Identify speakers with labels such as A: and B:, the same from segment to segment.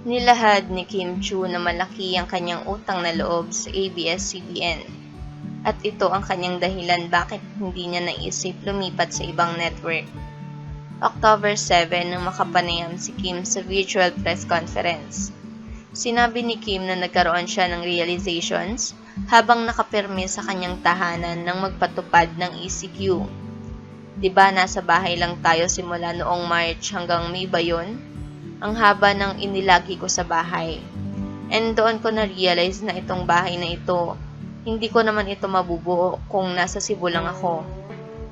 A: Inilahad ni Kim Chu na malaki ang kanyang utang na loob sa ABS-CBN. At ito ang kanyang dahilan bakit hindi niya naisip lumipat sa ibang network. October 7 nang makapanayam si Kim sa virtual press conference. Sinabi ni Kim na nagkaroon siya ng realizations habang nakapirme sa kanyang tahanan nang magpatupad ng ECQ. 'Di ba nasa bahay lang tayo simula noong March hanggang May ba yun? Ang haba ng inilagi ko sa bahay. And doon ko na-realize na itong bahay na ito, hindi ko naman ito mabubuo kung nasa Cebu lang ako.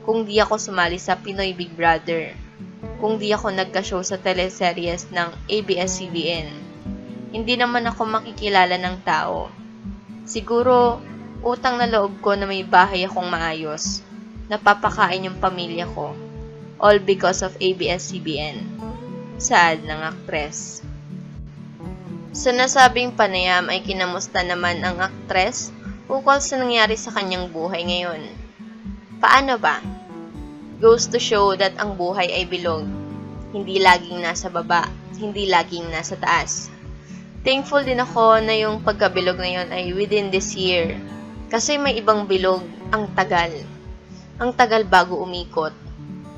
A: Kung di ako sumali sa Pinoy Big Brother. Kung di ako nagka-show sa teleseries ng ABS-CBN. Hindi naman ako makikilala ng tao. Siguro, utang na loob ko na may bahay akong maayos. Napapakain yung pamilya ko. All because of ABS-CBN. Sad ng aktres. Sa nasabing panayam ay kinamusta naman ang aktres ukol sa nangyari sa kanyang buhay ngayon. Paano ba? Goes to show that ang buhay ay bilog. Hindi laging nasa baba, hindi laging nasa taas. Thankful din ako na yung pagkabilog na yun ay within this year. Kasi may ibang bilog ang tagal. Ang tagal bago umikot.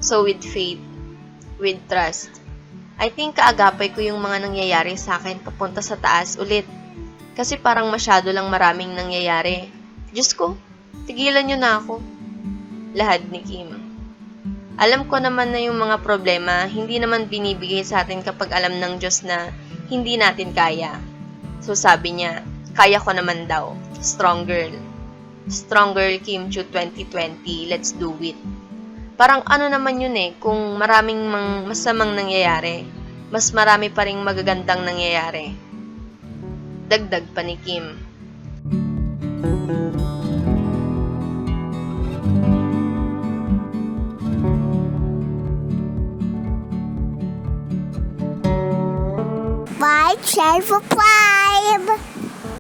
A: So with faith, with trust, I think kaagapay ko yung mga nangyayari sa akin papunta sa taas ulit. Kasi parang masyado lang maraming nangyayari. Diyos ko, tigilan nyo na ako. Lahad ni Kim. Alam ko naman na yung mga problema, hindi naman binibigay sa atin kapag alam ng Diyos na hindi natin kaya. So sabi niya, kaya ko naman daw. Strong girl. Strong girl Kim Chu 2020, let's do it. Parang ano naman yun eh, kung maraming mang masamang nangyayari, mas marami pa ring magagandang nangyayari. Dagdag pa ni Kim.
B: Five, share five.